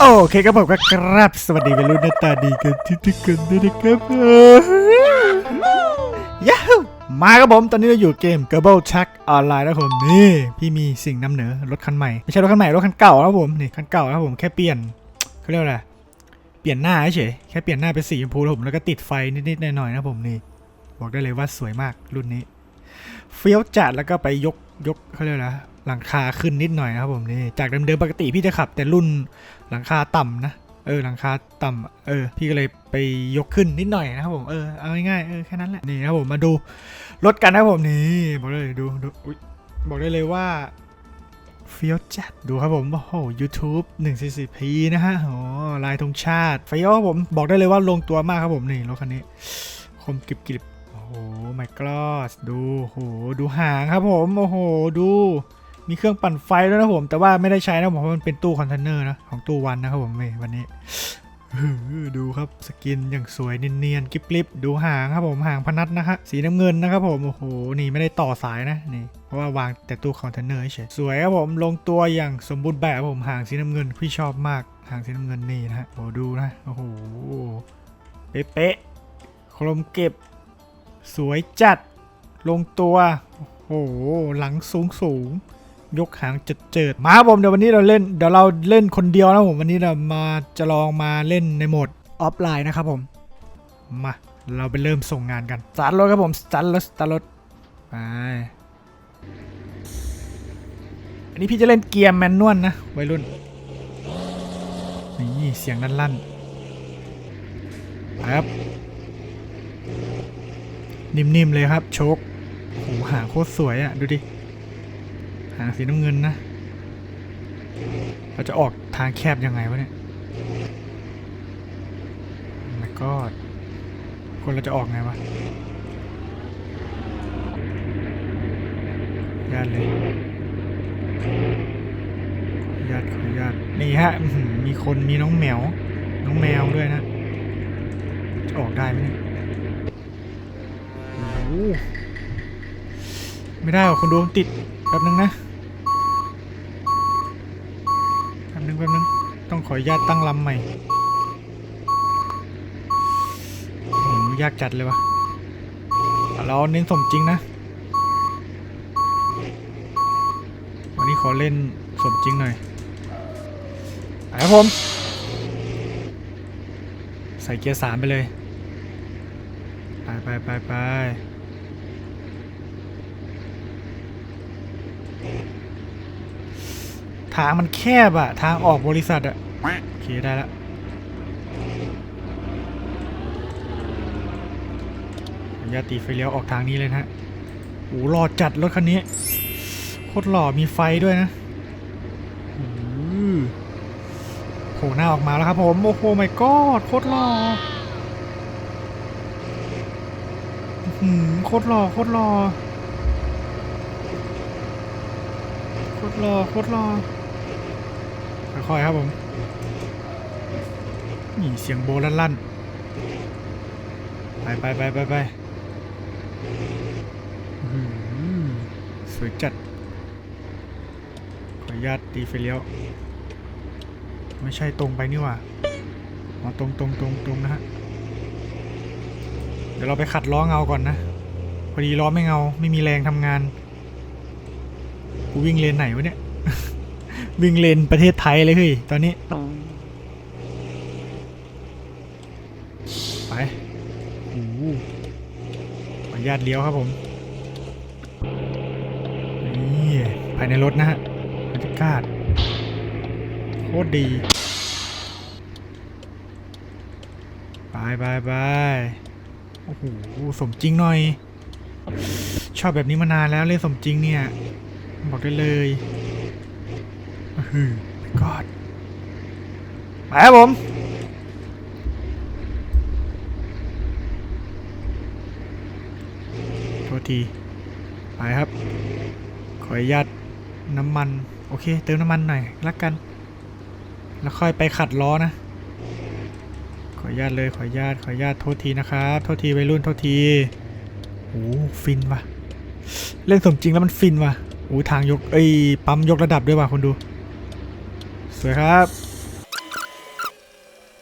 โอเคครับผมก็ครับ สวัสดีวัยรุ่นหน้าตาดีกันทุกๆคนด้วยนะครับยาฮูมาครับผม ตอนนี้เราอยู่เกม g o b l e Chuck ออนไลน์นะครับผมนี่ พี่มีสิ่งนำเหนือรถคันใหม่ ไม่ใช่รถคันใหม่ รถคันเก่าครับผม นี่ คันเก่าครับผมแค่เปลี่ยนเขาเรียกอะไร เปลี่ยนหน้าเฉยแค่เปลี่ยนหน้าเป็นสีชมพูผมแล้วก็ติดไฟนิดๆหน่อยๆนะผมนี่บอกได้เลยว่าสวยมากรุ่นนี้ เฟี้ยวจัดแล้วก็ไปยกยกเขาเรียกนะหลังคาขึ้นนิดหน่อยนะครับผมนี่จากเดิมๆปกติพี่จะขับ แต่รุ่นหลังคาต่ำนะเออหลังคาต่ำเออพี่ก็เลยไปยกขึ้นนิดหน่อยนะครับผมเออเอาง่ายๆเออแค่นั้นแหละนี่นะครับผมมาดูรถกันนะครับผมนี่บอกได้เลยดูดูบอกได้เลยว่า เฟี้ยวจัดดูครับผมโอ้โห YouTube 144p นะฮะโอ้ลายธงชาติเฟี้ยวครับผมบอกได้เลยว่าลงตัวมากครับผมนี่รถคันนี้ คมกริบกริบโอ้โหไมโครสดูโอ้โหดูหางครับผมโอ้โหดูมีเครื่องปั่นไฟด้วยนะผม แต่ว่าไม่ได้ใช้นะผมเพราะมันเป็นตู้คอนเทนเนอร์นะของตู้วันนะครับผมวันนี้ ดูครับสกินอย่างสวยเนียนๆกริบกริบดูหางครับผมหางพนัทนะฮะสีน้ำเงินนะครับผมโอ้โหนี่ไม่ได้ต่อสายนะนี่เพราะว่าวางแต่ตู้คอนเทนเนอร์เฉยสวยครับผมลงตัวอย่างสมบูรณ์แบบผมหางสีน้ำเงินพี่ชอบมากหางสีน้ำเงินนี่นะฮะโอ้ดูนะโอ้โหเป๊ะๆคลมเก็บ สวยจัด ลงตัวโอ้โหหลังสูงสูง ยกหางจัดเจิดมาครับผมเดี๋ยววันนี้เราเล่นเดี๋ยวเราเล่นคนเดียวนะผมวันนี้เรามาจะลองมาเล่นในโหมดออฟไลน์นะครับผมมาเราไปเริ่มส่งงานกันสตาร์ทรถครับผมสตาร์ทรถสตาร์ทรถไปอันนี้พี่จะเล่นเกียร์แมนนวลนะวัยรุ่นนี่เสียงลั่นๆไปครับ นิ่มๆเลยครับโชคโอ้โหหางโคตรสวยอะ่ะ ดูดิ หางสีน้ำเงินนะ เราจะออกทางแคบยังไงวะเนี่ยแล้วก็คนเราจะออกไงวะญาติเลยญาตขอญาตินี่ฮะ มีคนมีน้องแมว น้องแมวด้วยนะ จะออกได้ไหมเนี่ยไม่ได้หรอกคนดูติดแป๊บนึงนะแป๊บนึงแป๊บนึง ต้องขออนุญาตตั้งลำใหม่โหยากจัดเลยวะเราเน้นสมจริงนะ วันนี้ขอเล่นสมจริงหน่อยไปครับผม ใส่เกียร์สามไปเลย ไปไปไปไป ทางมันแคบอะทางออกบริษัทอะโอเคได้แล้วอนุญาตตีไฟเลี้ยวออกทางนี้เลยนะฮะโอ้หล่อจัดรถคันนี้ โคตรหล่อมีไฟด้วยนะอื้อโผล่หน้าออกมาแล้วครับผม โอ้โหไม่กอดโคตรหล่อโคตรหล่อโคตรหล่อโคตรหล่อโคตรหล่อ คอยครับผม นี่เสียงโบลั่นๆ ไปไปไปไปไปสวยจัด ขออนุญาตตีไฟเลี้ยว ไม่ใช่ตรงไปนี่หว่าอ๋อตรงตรงตรงตรงนะฮะ เดี๋ยวเราไปขัดล้อเงาก่อนนะ พอดีล้อไม่เงา ไม่มีแรงทำงาน กูวิ่งเลนไหนวะเนี่ย วิ่งเลนประเทศไทยเลยเฮ้ยตอนนี้ ไปโอ้โหขออนุญาตเลี้ยวครับผม นี่ภายในรถนะฮะบรรยากาศโคตรดี ไปไปไปโอ้โห สมจริงหน่อย ชอบแบบนี้มานานแล้วเล่นสมจริงเนี่ย บอกได้เลย อือกอดไปครับผมโทษทีไปครับ ขออนุญาตน้ำมัน โอเค เติมน้ำมันหน่อยละกัน แล้วค่อยไปขัดล้อนะขอออนุญาตเลยขออนุญาตขออนุญาตโทษทีนะครับ โทษทีวัยรุ่นโทษทีโอ้ฟินว่ะ เล่นสมจริงแล้วมันฟินว่ะโอ้ทางยกเอ้ยปั๊มยกระดับด้วยว่ะคนดูส วยครับ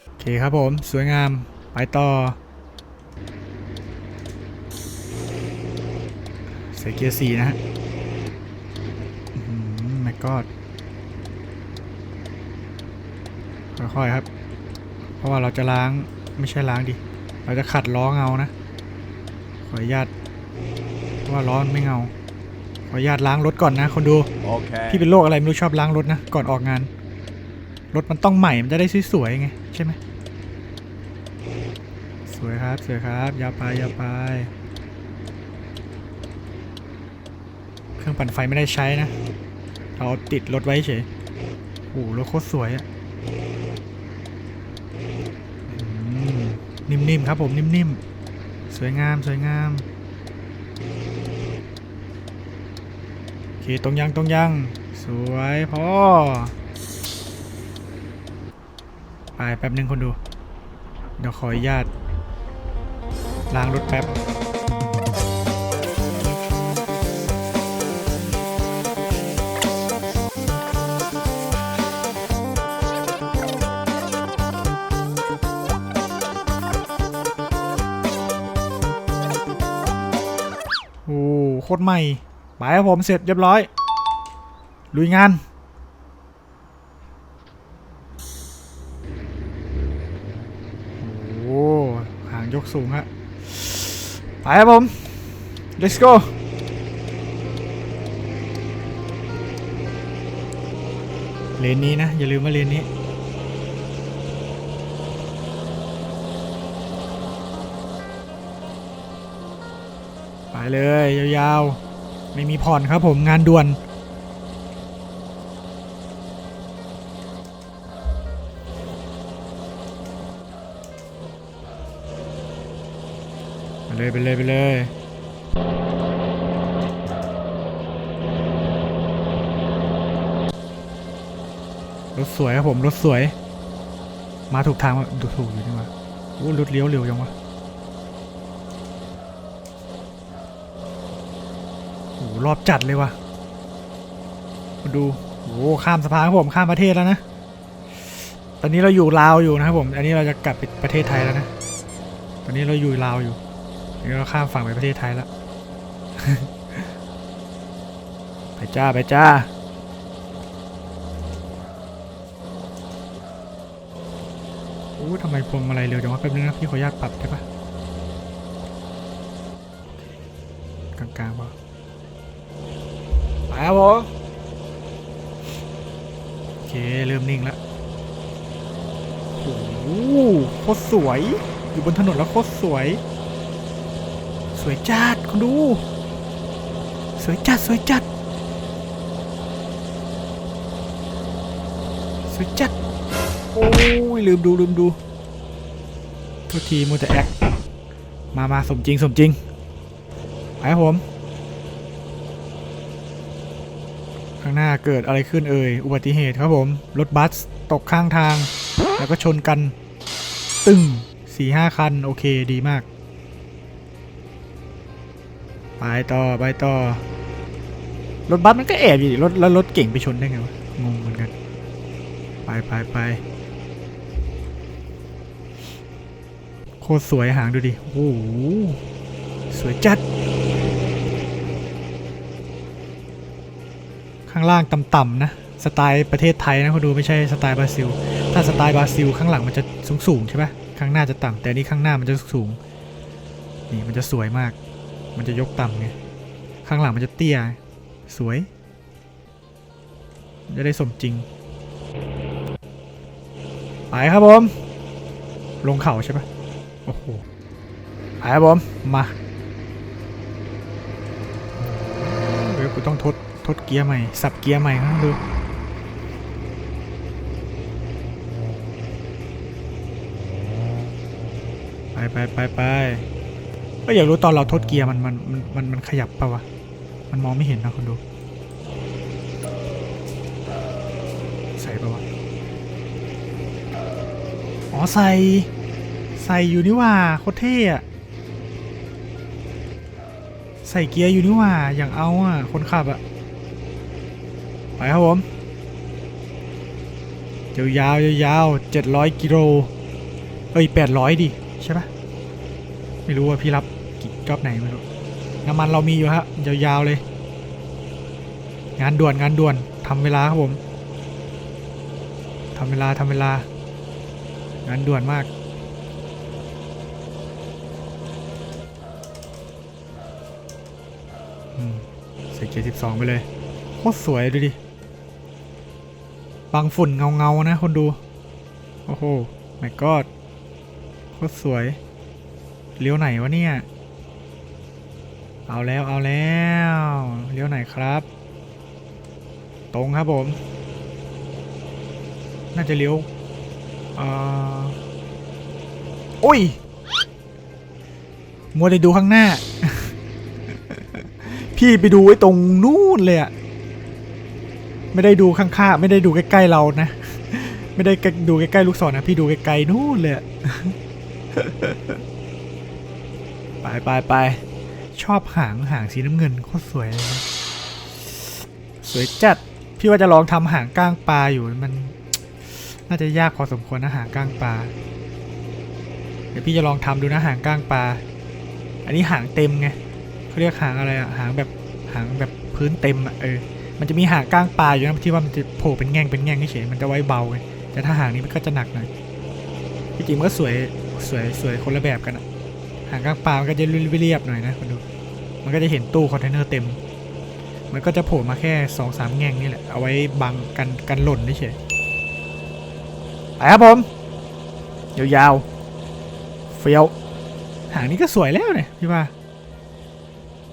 โอเคครับผม สวยงาม ไปต่อใส่เกียร์สี่นะฮะอืมไม่กอดค่อยๆครับ เพราะว่าเราจะล้างไม่ใช่ล้างดิ เราจะขัดล้อเงานะ ขออนุญาตเพราะว่าล้อมันไม่เงา ขออนุญาตล้างรถก่อนนะคนดู Okay. พี่เป็นโรคอะไรไม่รู้ชอบล้างรถนะ ก่อนออกงาน รถมันต้องใหม่มันจะได้สวยๆไงใช่ไหมสวยครับสวยครับยาวไปยาวไป เครื่องปั่นไฟไม่ได้ใช้นะ เราติดรถไว้เฉยโอ้โหรถโคตรสวยอะอืมนิ่มๆครับผมนิ่มๆ สวยงามสวยงามโอเคตรงยังตรงยัง สวยพอ ไปแป๊บหนึ่งคนดู เดี๋ยวขออนุญาต ล้างรถแป๊บโอ้โคตรใหม่ไปครับผมเสร็จเรียบร้อย ลุยงาน โอ้หางยก สูงฮะไปครับผม let's go เลนนี้นะ อย่าลืมว่าเลนนี้ไปเลย ยาวๆ ไม่มีผ่อนครับผมงานด่วน เลยไปเลยไปเลยรถสวยครับผมรถสวย มาถูกทางดูถูกอยู่นี่วะโอ้รถเลี้ยวเร็วยังวะโอ้รอบจัดเลยวะมาดูโอ้ข้ามสะพานครับผมข้ามประเทศแล้วนะตอนนี้เราอยู่ลาวอยู่นะครับผม อันนี้เราจะกลับไปประเทศไทยแล้วนะ ตอนนี้เราอยู่ลาวอยู่ นนี้เราข้ามฝั่งไปประเทศไทยแล้ว ไปจ้าไปจ้า โอ้ทำไมพวงมาลัยเร็วจังวะแป๊บนึงนะพี่ขออนุญาตปรับได้ปะกลางๆปะไปครับผมโอเค เริ่มนิ่งแล้วโอ้โหโคตรสวย อยู่บนถนนแล้วโคตรสวย สวยจัดคุณดู สวยจัด สวยจัด สวยจัด โอ้ย ลืมดู ลืมดูโทุกทีมูแต่แอคมามาสมจริง สมจริงไปครับผม ข้างหน้าเกิดอะไรขึ้นเอ่ย อุบัติเหตุครับผม รถบัสตกข้างทาง แล้วก็ชนกัน ตึ้งสี่ห้าคัน โอเคดีมาก ไปต่อไปต่อรถบัสมันก็แอบอยู่ดิรถแล้วรถเก่งไปชนได้ไงวะงงเหมือนกัน ไปไปไปโคตรสวยหางดูดิโอ้โหสวยจัด ข้างล่างต่ำๆนะ สไตล์ประเทศไทยนะคุณดูไม่ใช่สไตล์บราซิล ถ้าสไตล์บราซิลข้างหลังมันจะสูงๆใช่ปะข้างหน้าจะต่ำแต่นี่ข้างหน้ามันจะสูงนี่มันจะสวยมาก มันจะยกต่ำไง ข้างหลังมันจะเตี้ย สวย จะได้สมจริง ไปครับผม ลงเขาใช่ปะโอ้โห ไปครับผม มาเดี๋ยวกูต้องทด ทดเกียร์ใหม่ สับเกียร์ใหม่ครับดูไปไปไปไป ก็อยากรู้ตอนเราทดเกียร์มันมันมันมันขยับปะวะ มันมองไม่เห็นนะคนดู ใส่ปะวะ อ๋อใส่ ใส่อยู่นี่ว่าโคตรเท่อะใส่เกียร์อยู่นี่ว่าอย่างเอาอะคนขับอะ ไปครับผมยาวยาวยาวเจ็ดร้อยกิโลเอ้ยแปดร้อยดิใช่ปะ ไม่รู้ว่าพี่รับกี่จอบไหนไม่รู้น้ำมันเรามีอยู่ฮะยาวๆเลย งานด่วนงานด่วนทำเวลาครับผมทำเวลาทำเวลา งานด่วนมาก ใส่เกียร์สิบสองไปเลยโคตรสวยดูดิบังฝุ่นเงาเงาๆนะคนดู โอ้โหไม่กอดโคตรสวย เลี้ยวไหนวะเนี่ย เอาแล้วเอาแล้วเลี้ยวไหนครับ ตรงครับผม น่าจะเลี้ยวอ่อโอ้ยมัวแต่ดูข้างหน้า พี่ไปดูไอ้ตรงนู่นเลยอะไม่ได้ดูข้างๆไม่ได้ดูใกล้ๆเรานะ ไม่ได้ดูใกล้ๆลูกศรนะ พี่ดูไกลๆนู่นเลยอะ ไปไปไปชอบหางหางสีน้ำเงินโคตรสวยเลยนะสวยจัด พี่ว่าจะลองทำหางก้างปลาอยู่มัน น่าจะยากพอสมควรนะหางก้างปลาเดี๋ยวพี่จะลองทำดูนะหางก้างปลา อันนี้หางเต็มไงเขาเรียกหางอะไรอะหางแบบหางแบบพื้นเต็มอะเออ มันจะมีหางก้างปลาอยู่นะที่ว่ามันจะโผล่เป็นแง่งเป็นแง่งเฉยมันจะไว้เบาไงแต่ถ้าหางนี้มันก็จะหนักหน่อยที่จริงมันก็สวยสวยสวยคนละแบบกันอะ หางก้างปลามันก็จะเรียบๆหน่อยนะคุณดู มันก็จะเห็นตู้คอนเทนเนอร์เต็ม มันก็จะโผล่มาแค่สองสามแง่งนี่แหละ เอาไว้บังกันกันหล่นเฉยไปครับผม ยาวๆ เฟี้ยว หางนี้ก็สวยแล้วเนี่ยพี่ว่า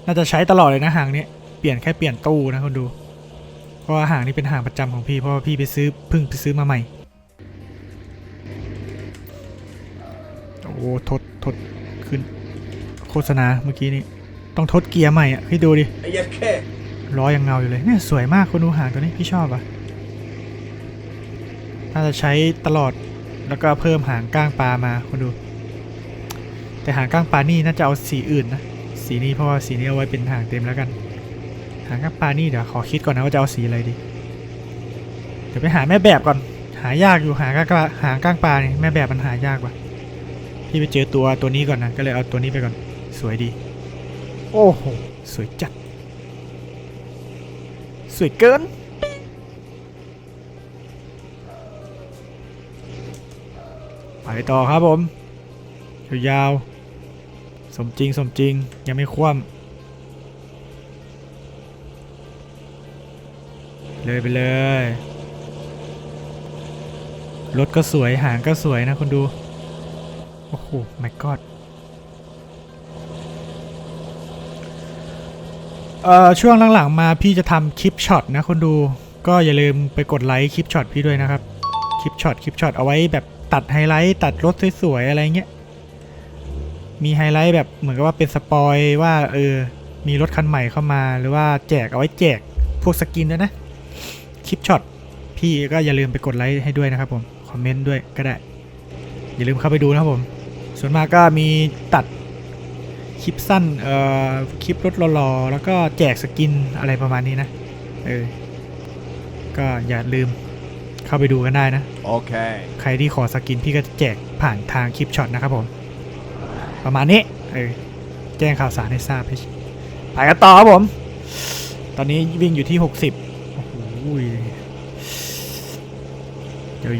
น่าจะใช้ตลอดเลยนะหางนี้ เปลี่ยนแค่เปลี่ยนตู้นะคนดู เพราะว่าหางนี้เป็นหางประจำของพี่ เพราะว่าพี่ไปซื้อพิ่งไปซื้อมาใหม่ โอ้ทด ขึ้น โฆษณาเมื่อกี้นี้ต้องทดเกียร์ใหม่อะให้ดูดิไอ้ยัดแค่ล้อยังเงาอยู่เลยเนี่ยสวยมากคนดูหางตัวนี้พี่ชอบอะน่าจะใช้ตลอดแล้วก็เพิ่มหางก้างปลามาคนดู แต่หางก้างปลานี่น่าจะเอาสีอื่นนะสีนี้เพราะว่าสีนี้เอาไว้เป็นหางเต็มแล้วกัน หางก้างปลานี่เดี๋ยวขอคิดก่อนนะว่าจะเอาสีอะไรดีเดี๋ยวไปหาแม่แบบก่อนหายากอยู่หางก้างปลาหางก้างปลาเนี่ยแม่แบบมันหายากว่ะ พี่ไปเจอตัวตัวนี้ก่อนนะ ก็เลยเอาตัวนี้ไปก่อน สวยดี โอ้โห สวยจัด สวยเกิน ไปต่อครับผมยาวๆสมจริงสมจริงยังไม่คว่ำเลยไปเลย รถก็สวยหางก็สวยนะคนดู โอ้โห my god เอ่อช่วงหลังๆมาพี่จะทำคลิปช็อตนะคนดูก็อย่าลืมไปกดไลค์คลิปช็อตพี่ด้วยนะครับ คลิปช็อตคลิปช็อตเอาไว้แบบตัดไฮไลท์ตัดรถสวยๆอะไรเงี้ย มีไฮไลท์แบบเหมือนกับว่าเป็นสปอยว่าเออ มีรถคันใหม่เข้ามาหรือว่าแจกเอาไว้แจกพวกสกินด้วยนะ คลิปช็อตพี่ก็อย่าลืมไปกดไลค์ให้ด้วยนะครับผม คอมเมนต์ด้วยก็ได้ อย่าลืมเข้าไปดูนะครับผม ส่วนมากก็มีตัดคลิปสั้น เอ่อ คลิปรถหล่อๆแล้วก็แจกสกินอะไรประมาณนี้นะ เออ ก็อย่าลืมเข้าไปดูกันได้นะ โอเค ใครที่ขอสกินพี่ก็จะแจกผ่านทางคลิปช็อตนะครับผม ประมาณนี้ เออ แจ้งข่าวสารให้ทราบไปไปกันต่อครับผม ตอนนี้วิ่งอยู่ที่ 60 โอ้โห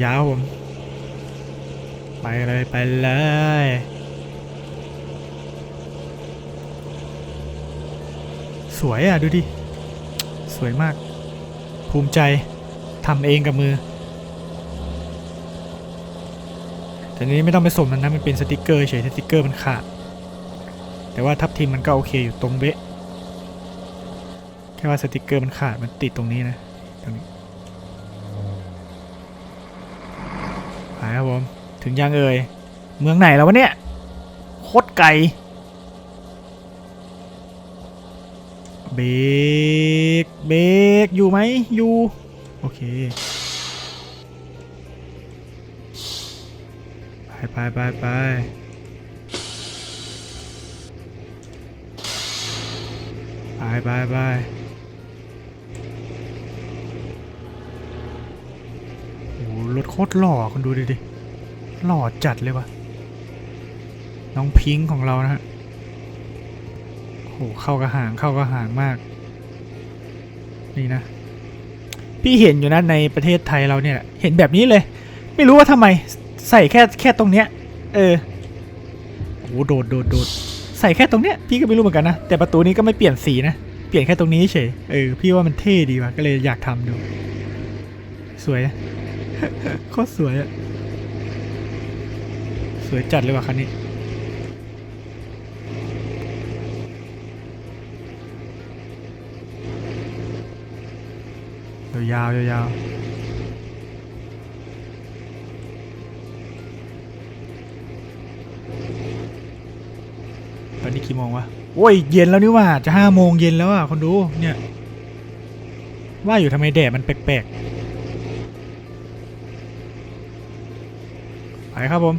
ยาวๆครับผม ไปเลยไปเลยสวยอะดูดิ สวยมาก ภูมิใจทำเองกับมือ แต่นี้ไม่ต้องไปสมมันนะมันเป็นสติกเกอร์เฉยสติกเกอร์มันขาด แต่ว่าทับทิมมันก็โอเคอยู่ตรงเบะแค่ว่าสติกเกอร์มันขาดมันติดตรงนี้นะตรงนี้ไปครับผม ถึงยังเอ่ย เมืองไหนแล้ววะเนี่ย โคตรไกล เบกเบกอยู่ไหม อยู่ โอเค ไปไปไปไปไปไปไปโอ้รถโคตรหล่อคุณดูดิดิ หล่อจัดเลยวะน้องพิงค์ของเรานะฮะโอ้โหเข้ากระหางเข้ากระหางมาก นี่นะ พี่เห็นอยู่นะในประเทศไทยเราเนี่ยเห็นแบบนี้เลย ไม่รู้ว่าทำไมใส่แค่แค่ตรงเนี้ย เออโอ้โดดโดดโดดใส่แค่ตรงเนี้ยพี่ก็ไม่รู้เหมือนกันนะ แต่ประตูนี้ก็ไม่เปลี่ยนสีนะ เปลี่ยนแค่ตรงนี้เฉยเออพี่ว่ามันเท่ดีว่ะก็เลยอยากทำดู สวยโคตรสวยอะ สวยจัดเลยว่ะคันนี้ ยาวๆยาวๆตอนนี้กี่โมงวะ โอ้ย เย็นแล้วนี่ว่า จะห้าโมงเย็นแล้วอะ คนดู เนี่ย ว่าอยู่ทำไมแดดมันแปลกๆ ไปครับผม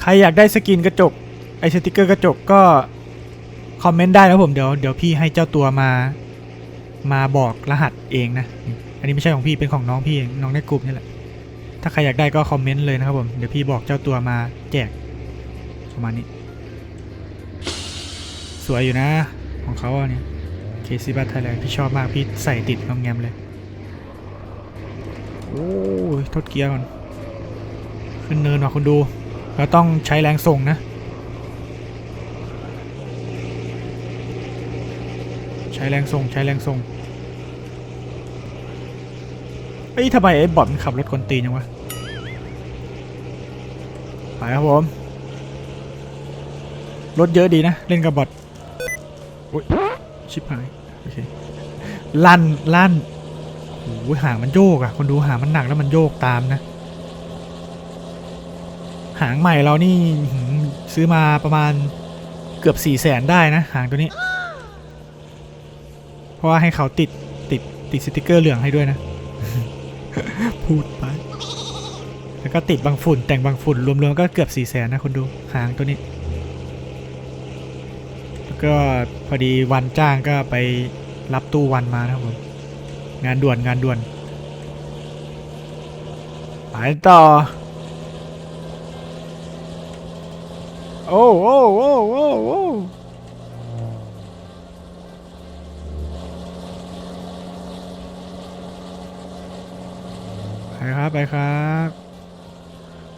ใครอยากได้สกินกระจก ไอสติกเกอร์กระจกก็ คอมเมนต์ได้นะผมเดี๋ยวเดี๋ยวพี่ให้เจ้าตัวมา มาบอกรหัสเองนะ อันนี้ไม่ใช่ของพี่เป็นของน้องพี่เองน้องในกลุ่มนี่แหละ ถ้าใครอยากได้ก็คอมเมนต์เลยนะครับผม เดี๋ยวพี่บอกเจ้าตัวมาแจกประมาณนี้ สวยอยู่นะ ของเขาเนี่ยเคซีบัตไทยแลนด์พี่ชอบมากพี่ใส่ติดงอมแงมเลย โอ้ยทดเกียร์ก่อน ขึ้นเนินว่ะคุณดู เราต้องใช้แรงส่งนะ ใช้แรงส่งใช้แรงส่งเอ้ทำไมไอ้บอทมันขับรถคนตีนยังวะ ไปครับผม รถเยอะดีนะ เล่นกับบอทโอ้ยชิบหาย โอเค ลั่นลั่นโอ้ยหางมันโยกอะคนดูหางมันหนักแล้วมันโยกตามนะ หางใหม่เรานี่ซื้อมาประมาณเกือบสี่แสนได้นะ หางตัวนี้ เพราะว่าให้เขาติดติดติดสติกเกอร์เหลืองให้ด้วยนะ พูดไป แล้วก็ติดบางฝุ่นแต่งบางฝุ่น รวมๆก็เกือบสี่แสนนะคนดูหางตัวนี้ แล้วก็พอดีวันจ้างก็ไปรับตู้วันมานะครับผมงานด่วนงานด่วนไปต่อ โอ้โอ้โอ้โอ้โอ้ไปครับไปครับ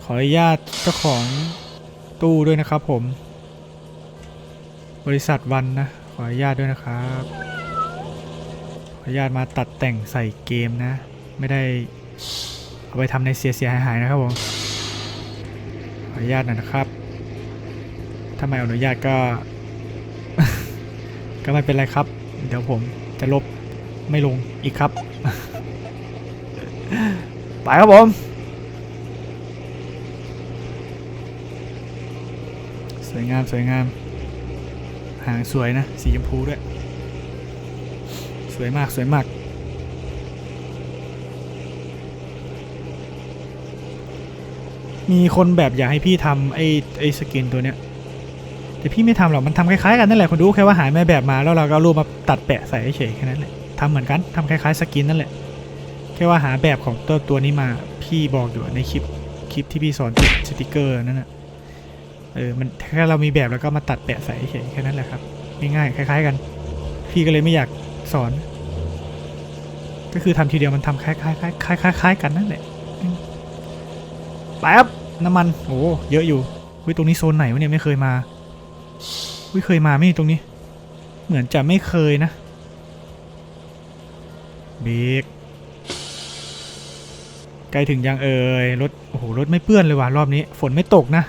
ขออนุญาตเจ้าของตู้ด้วยนะครับผม บริษัทวันนะ ขออนุญาตด้วยนะครับ ขออนุญาตมาตัดแต่งใส่เกมนะ ไม่ได้เอาไปทำในเสียเสียหายหายนะครับผมขออนุญาตหน่อยนะครับ ถ้าไม่อนุญาตก็ ก็ไม่เป็นไรครับ เดี๋ยวผมจะลบไม่ลงอีกครับ ไปครับผม สวยงามสวยงาม หางสวยนะ สีชมพูด้วย สวยมากสวยมากมีคนแบบอยากให้พี่ทำไอ้ไอ้สกินตัวเนี้ย แต่พี่ไม่ทำหรอกมันทำคล้ายๆกันนั่นแหละคนดูแค่ว่าหายแม่แบบมาแล้วเราก็รูปมาตัดแปะใส่เฉยแค่นั้นแหละทำเหมือนกันทำคล้ายๆสกินนั่นแหละ แค่ว่าหาแบบของตัวตัวนี้มาพี่บอกอยู่ในคลิปคลิปที่พี่สอนติดสติกเกอร์นั่นน่ะเออมันแค่เรามีแบบแล้วก็มาตัดแปะใส่เฉยแค่นั้นแหละครับง่ายๆคล้าย ๆ กัน พี่ก็เลยไม่อยากสอน ก็คือทำทีเดียวมันทำคล้ายๆคล้ายๆคล้ายๆกันนั่นแหละไปครับน้ำมันโอ้เยอะอยู่เฮ้ยตรงนี้โซนไหนวะเนี่ยไม่เคยมา เฮ้ยเคยมาไหมตรงนี้ เหมือนจะไม่เคยนะเบรกใกล้ถึงยังเอ่ยรถโอ้โหรถไม่เปื้อนเลยว่ะรอบนี้ฝนไม่ตกนะ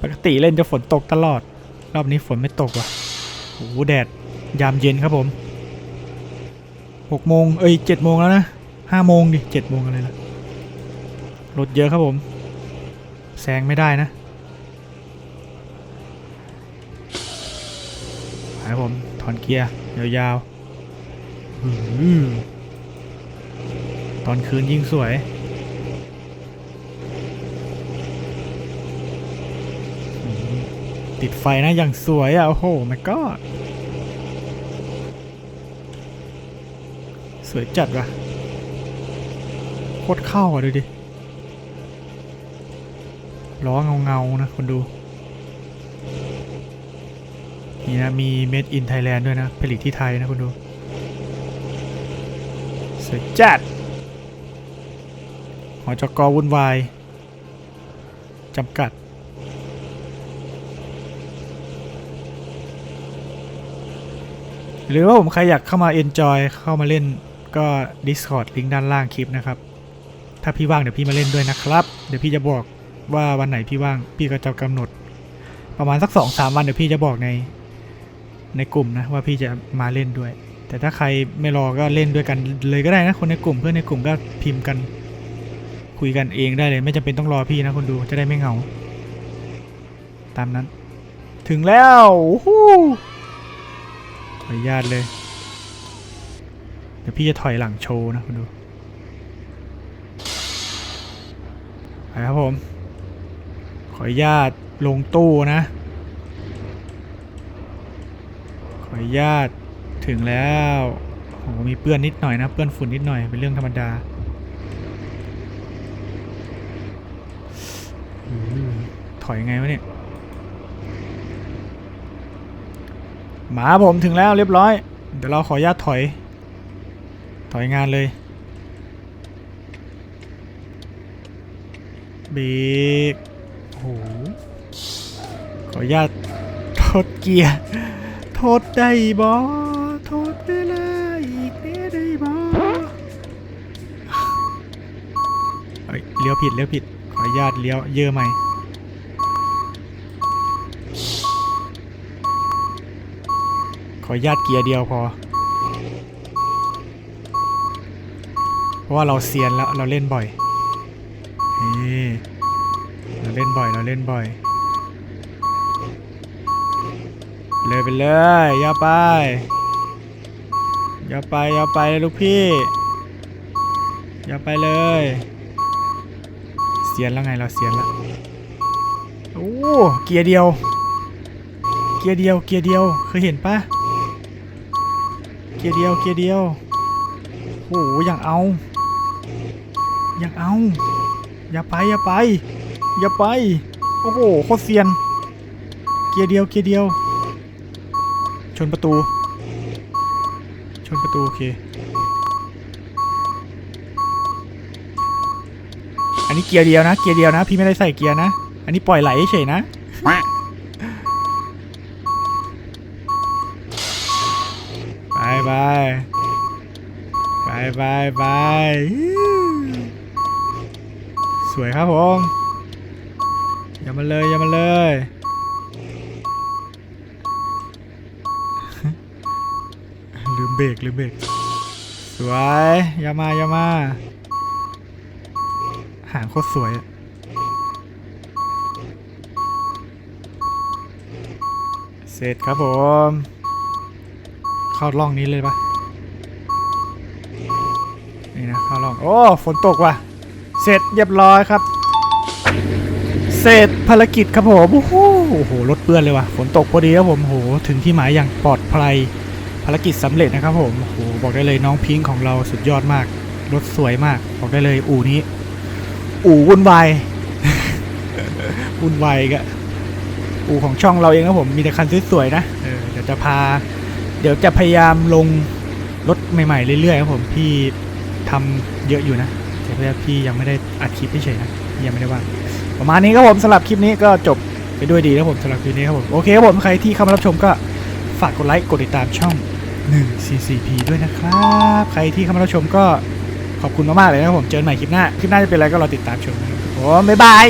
ปกติเล่นจะฝนตกตลอด รอบนี้ฝนไม่ตกว่ะโอ้โหแดดยามเย็นครับผมหกโมงเอ้ยเจ็ดโมงแล้วนะห้าโมงดิเจ็ดโมงอะไรละรถเยอะครับผมแซงไม่ได้นะ อนเกียร์ ยาวๆตอนคืนยิ่งสวย ติดไฟนะอย่างสวยอะ โอ้โหมันก็ สวยจัดว่ะ โคตรเข้าอะ ดูดิ ล้อเงา ๆ นะ คนดู นี่นะมี Made in Thailand ด้วยนะ ผลิตที่ไทยนะคุณดูสวยจัดหอจกวุ่นวายจำกัด หรือว่าผมใครอยากเข้ามา enjoy เข้ามาเล่นก็ Discord ลิงก์ด้านล่างคลิปนะครับ ถ้าพี่ว่างเดี๋ยวพี่มาเล่นด้วยนะครับ เดี๋ยวพี่จะบอกว่าวันไหนพี่ว่างพี่ก็จะกำหนด ประมาณสักสองสามวันเดี๋ยวพี่จะบอกใน ในกลุ่มนะว่าพี่จะมาเล่นด้วย แต่ถ้าใครไม่รอก็เล่นด้วยกันเลยก็ได้นะคนในกลุ่มเพื่อนในกลุ่มก็พิมพ์กันคุยกันเองได้เลย ไม่จำเป็นต้องรอพี่นะคนดูจะได้ไม่เหงา ตามนั้น ถึงแล้วฮู้ขออนุญาตเลย เดี๋ยวพี่จะถอยหลังโชว์นะคนดูไปครับผม ขออนุญาตลงตู้นะ ข ออนุญาตถึงแล้วโอ้มีเปื้อนนิดหน่อยนะเปื้อนฝุ่นนิดหน่อยเป็นเรื่องธรรมดาอถอยไงวะเนี่ยหมาผมถึงแล้วเรียบร้อย เดี๋ยวเราขออนุญาตถอย ถอยงานเลยบรกโอ้โหขออนุญาตทดเกียร์ โทษได้บอโทษเวลาอีกเนี้ได้บอเอ้ยเลี้ยวผิดเลี้ยวผิด ขออนุญาตเลี้ยวเยอะใหมขออนุญาตเกียร์เดียวพอ เพราะว่าเราเซียนแล้วเราเล่นบ่อย นี่ เราเล่นบ่อยเราเล่นบ่อย เลยไปเลยอย่าไปอย่าไปอย่าไปเลยลูกพี่อย่าไปเลย เสียนแล้วไงเราเสียนแล้วโอ้เกียร์เดียว เกียร์เดียวเกียร์เดียวเคยเห็นปะเกียร์เดียวเกียร์เดียวโอ้หอย่างเอาอย่างเอา อย่าไปอย่าไป อย่าไป โอ้โหโคตรเซียน เกียร์เดียวเกียร์เดียว ชนประตู ชนประตู โอเค อันนี้เกียร์เดียวนะ เกียร์เดียวนะ พี่ไม่ได้ใส่เกียร์นะ อันนี้ปล่อยไหลเฉยนะไปไปไปไปไปสวยครับผมอย่ามาเลยอย่ามาเลย ลืม เบรกลืมเบรกสวยอย่ามาอย่ามาหางโคตรสวยอะเสร็จครับผม เข้าร่องนี้เลยปะนี่นะเข้าร่อง โอ้ ฝนตกว่ะ เสร็จเรียบร้อยครับ เสร็จภารกิจครับผม โอ้โหโอ้โหรถเปื้อนเลยว่ะ ฝนตกพอดีครับผมโอ้โหถึงที่หมายอย่างปลอดภัย ภารกิจสำเร็จนะครับผมโอ้โหบอกได้เลยน้องพิงค์ของเราสุดยอดมาก รถสวยมาก บอกได้เลยอู่นี้ อู่วุ่นวาย วุ่นวายก็อู่ของช่องเราเองครับผม มีแต่คันสวยๆนะเออเดี๋ยวจะพา เดี๋ยวจะพยายามลงรถใหม่ๆเรื่อยๆครับผม พี่ทำเยอะอยู่นะแต่เพื่อพี่ยังไม่ได้อัดคลิปเฉยๆนะยังไม่ได้ว่างประมาณนี้ครับผมสำหรับคลิปนี้ก็จบไปด้วยดีนะผมสำหรับคลิปนี้ครับผม โอเคครับผมใครที่เข้ามารับชมก็ฝากกดไลค์กดติดตามช่อง 1CCP ด้วยนะครับ ใครที่เข้ามารับชมก็ขอบคุณมากๆเลยนะผม เจอกันใหม่คลิปหน้า คลิปหน้าจะเป็นอะไรก็รอติดตามชมนะครับผมบ๊ายบาย